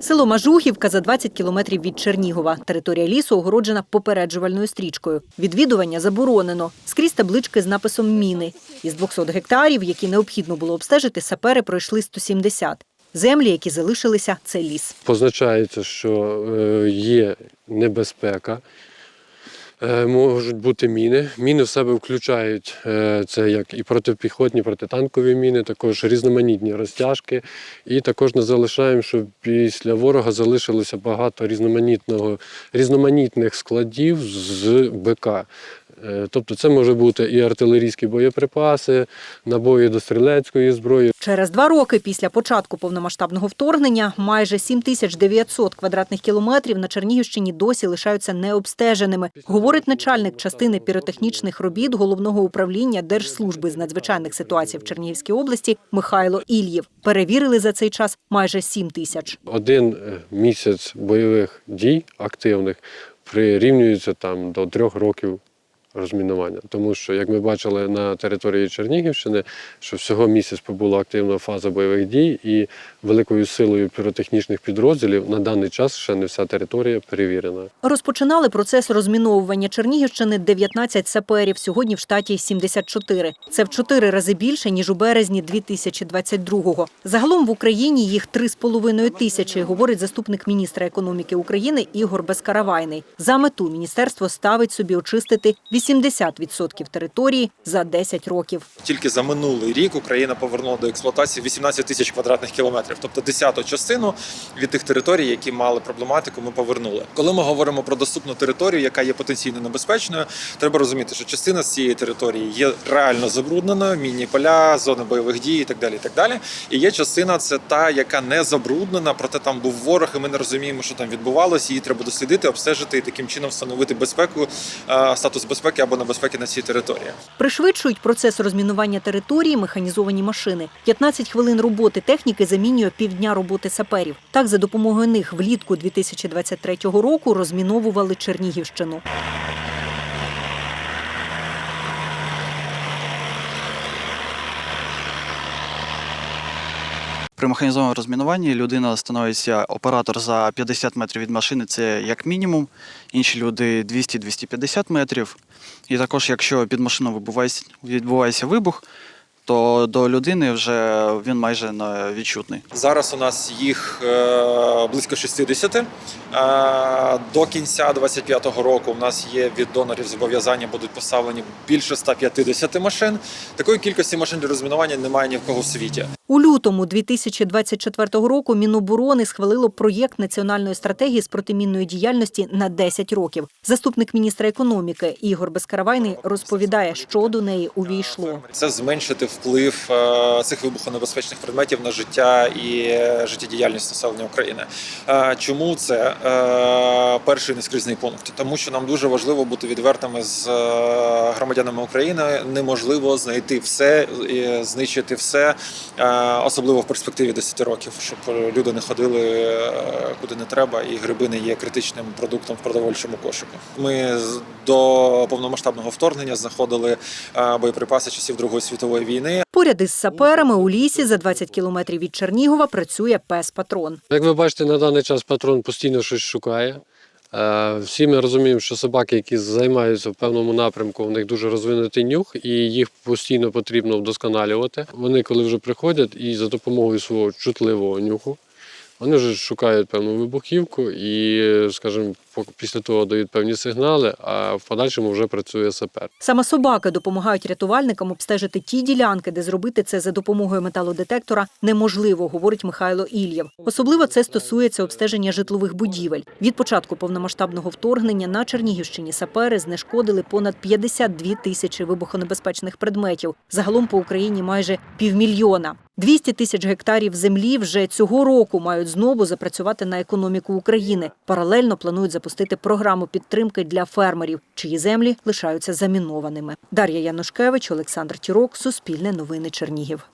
Село Мажухівка за 20 кілометрів від Чернігова. Територія лісу огороджена попереджувальною стрічкою. Відвідування заборонено. Скрізь таблички з написом міни. Із 200 гектарів, які необхідно було обстежити, сапери пройшли 170. Землі, які залишилися, це ліс. Позначається, що е, є небезпека, можуть бути міни. Міни в себе включають е, це як і протипіхотні, протитанкові міни, також різноманітні розтяжки. І також не залишаємо, щоб після ворога залишилося багато різноманітного, різноманітних складів з БК. Е, Тобто це може бути і артилерійські боєприпаси, набої до стрілецької зброї, Через два роки після початку повномасштабного вторгнення майже 7900 квадратних кілометрів на Чернігівщині досі лишаються необстеженими, говорить начальник частини піротехнічних робіт головного управління Держслужби з надзвичайних ситуацій в Чернігівській області Михайло Ільєв. Перевірили за цей час майже 7 тисяч. Один е, місяць бойових дій активних прирівнюється там до трьох років розмінування. Тому що, як ми бачили на території Чернігівщини, що всього місяць побула активна фаза бойових дій, і великою силою піротехнічних підрозділів на даний час ще не вся територія перевірена. Розпочинали процес розміновування Чернігівщини 19 саперів. Сьогодні в штаті 74. Це в чотири рази більше ніж у березні 2022-го. Загалом в Україні їх 3,5 тисячі, говорить заступник міністра економіки України Ігор Безкаравайний. За мету міністерство ставить собі очистити 80% території за 10 років. Тільки за минулий рік Україна повернула до експлуатації 18 тисяч квадратних кілометрів, тобто десяту частину від тих територій, які мали проблематику, ми повернули. Коли ми говоримо про доступну територію, яка є потенційно небезпечною, треба розуміти, що частина з цієї території є реально забрудненою, мінні поля, зони бойових дій і так далі. І так далі. І є частина, це та, яка не забруднена, проте там був ворог, і ми не розуміємо, що там відбувалося. Її треба дослідити, обстежити і таким чином встановити безпеку, е, статус безпеки або небезпеки на цій території. Пришвидшують процес розмінування території механізовані машини. 15 хвилин роботи техніки замінює півдня роботи саперів. Так, за допомогою них влітку 2023 року розміновували Чернігівщину. При механізованому розмінуванні людина становиться оператор за 50 метрів від машини, це як мінімум. Інші люди 200-250 метрів. І також, якщо під машиною відбувається, вибух, то до людини вже він майже відчутний. Зараз у нас їх е, близько 60. Е, до кінця 25-го року у нас є від донорів зобов'язання будуть поставлені більше 150 машин. Такої кількості машин для розмінування немає ні в кого в світі. У лютому 2024 року Міноборони схвалило проєкт національної стратегії з протимінної діяльності на 10 років. Заступник міністра економіки Ігор Безкаравайний розповідає, що до неї увійшло. Це зменшити вплив е, цих вибухонебезпечних предметів на життя і життєдіяльність населення України. Е, Чому це е, перший нескрізний пункт? Тому що нам дуже важливо бути відвертими з громадянами України. Неможливо знайти все, і знищити все, особливо в перспективі 10 років, щоб люди не ходили е, куди не треба, і гриби не є критичним продуктом в продовольчому кошику. Ми до повномасштабного вторгнення знаходили е, боєприпаси часів Другої світової війни. Поряд із саперами у лісі за 20 кілометрів від Чернігова працює пес-патрон. Як ви бачите, на даний час патрон постійно щось шукає. Е, Всі ми розуміємо, що собаки, які займаються в певному напрямку, у них дуже розвинутий нюх, і їх постійно потрібно вдосконалювати. Вони, коли вже приходять, і за допомогою свого чутливого нюху, вони вже шукають певну вибухівку і, скажімо, після того дають певні сигнали, а в подальшому вже працює сапер. Саме собаки допомагають рятувальникам обстежити ті ділянки, де зробити це за допомогою металодетектора неможливо, говорить Михайло Ільєв. Особливо це стосується обстеження житлових будівель. Від початку повномасштабного вторгнення на Чернігівщині сапери знешкодили понад 52 тисячі вибухонебезпечних предметів. Загалом по Україні майже півмільйона. 200 тисяч гектарів землі вже цього року мають знову запрацювати на економіку України. Паралельно планують запустити програму підтримки для фермерів, чиї землі лишаються замінованими. Дар'я Янушкевич, Олександр Тірок, Суспільне новини Чернігів.